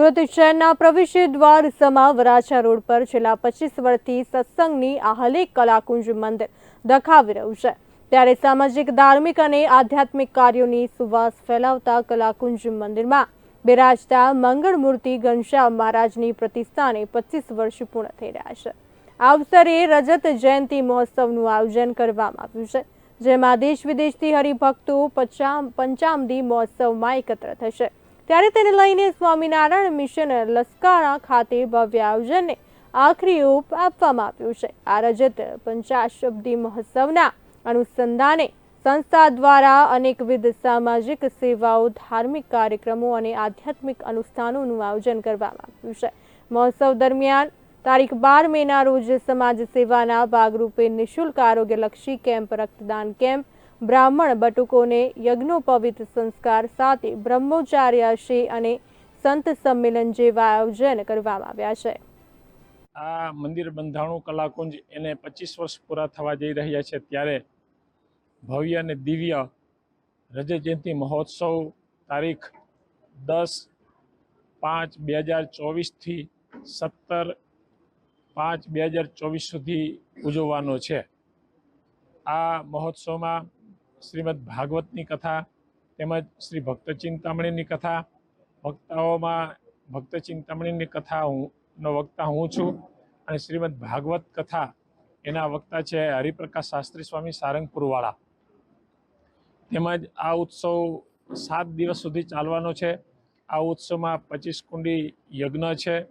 સુરત શહેરના પ્રવેશ દ્વાર સમા વરાછા રોડ પર છેલ્લા પચીસ વર્ષથી સત્સંગની આ કલાકુંજ મંદિર દખાવી રહ્યું છે. ત્યારે સામાજિક, ધાર્મિક અને આધ્યાત્મિક કાર્યોની સુવાસ ફેલાવતા કલાકુંજ મંદિરમાં બિરાજતા મંગળ મૂર્તિ ઘનશ્યામ મહારાજની પ્રતિષ્ઠાને પચીસ વર્ષ પૂર્ણ થઈ રહ્યા છે. આ અવસરે રજત જયંતિ મહોત્સવનું આયોજન કરવામાં આવ્યું છે, જેમાં દેશ વિદેશથી હરિભક્તો પચામ, પંચામદી મહોત્સવમાં એકત્ર થશે. ત્યારે તેને લઈને સ્વામિનારાયણ મિશન લસકાણા ખાતે ભવ્ય આયોજનને આખરી ઓપ આપવામાં આવ્યું છે. આ રજત પંચાશબ્દી મહોત્સવના અનુસંધાને સંસ્થા દ્વારા અનેકવિધ સામાજિક સેવાઓ, ધાર્મિક કાર્યક્રમો અને આધ્યાત્મિક અનુષ્ઠાનોનું આયોજન કરવામાં આવ્યું છે. મહોત્સવ દરમિયાન તારીખ બાર મેના રોજ સમાજ સેવાના ભાગરૂપે નિઃશુલ્ક આરોગ્યલક્ષી કેમ્પ, રક્તદાન કેમ્પ બ્રાહ્મણ બટુકોને યજ્ઞોપવિત સંસ્કાર સાથે બ્રહ્મચાર્યાશી અને સંત સંમેલન જેવા આયોજન કરવામાં આવ્યા છે. આ મંદિર બંધાણું કલાકુંજ એને પચીસ વર્ષ પૂરા થવા જઈ રહ્યા છે ત્યારે ભવ્ય અને દિવ્ય રજત જયંતિ મહોત્સવ તારીખ દસ પાંચ બે હજાર ચોવીસથી સત્તર પાંચ બે હજાર ચોવીસ સુધી ઉજવવાનો છે. આ મહોત્સવમાં શ્રીમદ ભાગવતની કથા તેમજ શ્રી ભક્ત ચિંતામણીની કથા. વક્તાઓમાં ભક્ત ચિંતામણીની કથા હું, નો વક્તા હું છું અને શ્રીમદ ભાગવત કથા એના વક્તા છે હરિપ્રકાશ શાસ્ત્રી સ્વામી સારંગપુરવાળા. તેમજ આ ઉત્સવ સાત દિવસ સુધી ચાલવાનો છે. આ ઉત્સવમાં પચીસ કુંડી યજ્ઞ છે.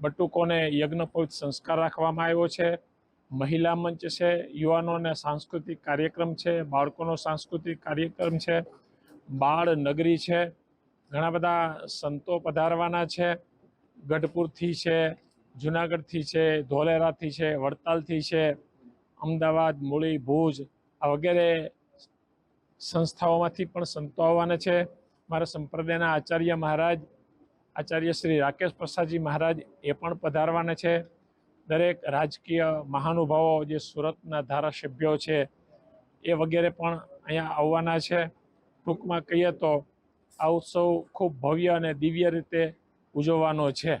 બટુકોને યજ્ઞ પવિત્ર સંસ્કાર રાખવામાં આવ્યો છે. મહિલા મંચ છે, યુવાનોને સાંસ્કૃતિક કાર્યક્રમ છે, બાળકોનો સાંસ્કૃતિક કાર્યક્રમ છે, બાળ નગરી છે, ઘણા બધા સંતો પધારવાના છે, ગઢપુરથી છે, જુનાગઢથી છે, ધોલેરાથી છે, વડતાલથી છે, અમદાવાદ, મૂળી, ભુજ, આ વગેરે સંસ્થાઓમાંથી પણ સંતો આવવાના છે. મારા સંપ્રદાયના આચાર્ય મહારાજ, આચાર્ય શ્રી રાકેશ પ્રસાદજી મહારાજ એ પણ પધારવાના છે. દરેક રાજકીય મહાનુભાવો જે સુરતના ધારાસભ્યો છે, એ વગેરે પણ અહીંયા આવવાના છે. ટૂંકમાં કહીએ તો આ ઉત્સવ ખૂબ ભવ્ય અને દિવ્ય રીતે ઉજવવાનો છે.